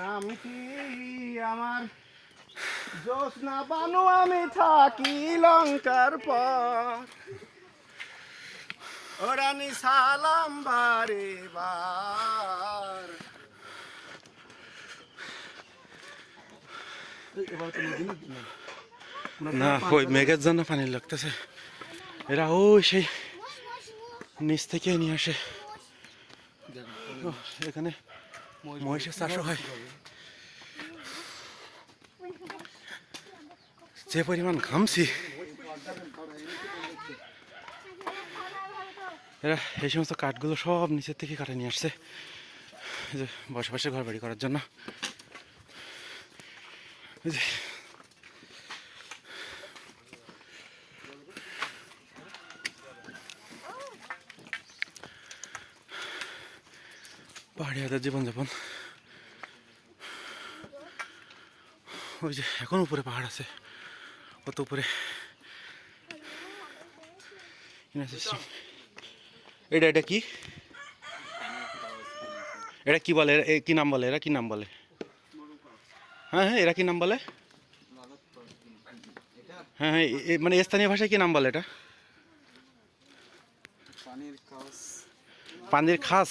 নাম কি আমার? জোসনা বানু, আমি থাকি লঙ্কার পর। ওরানি সালাম বারে বার। না ওই মেঘের জন্য পানি লাগতেছে। এরা ওই সেই নিচ থেকে নিয়ে আসে। এখানে মহিষের চাষও হয়। যে পরিমাণ ঘামছি। এরা এই সমস্ত কাঠগুলো সব নিচের থেকে কাটে নিয়ে আসছে। যে বসবাসের ঘর বাড়ি করার জন্য। পাহাড়িয়াদের জীবনযাপন। ওই যে এখন উপরে পাহাড় আছে। কত উপরে? এটা এটা কি? এটা কি বলে? কি নাম বলে? এরা কি নাম বলে? হ্যাঁ হ্যাঁ এরা কি নাম বলে? হ্যাঁ হ্যাঁ মানে স্থানীয় ভাষায় কি নাম বলে এটা? পানির খাস?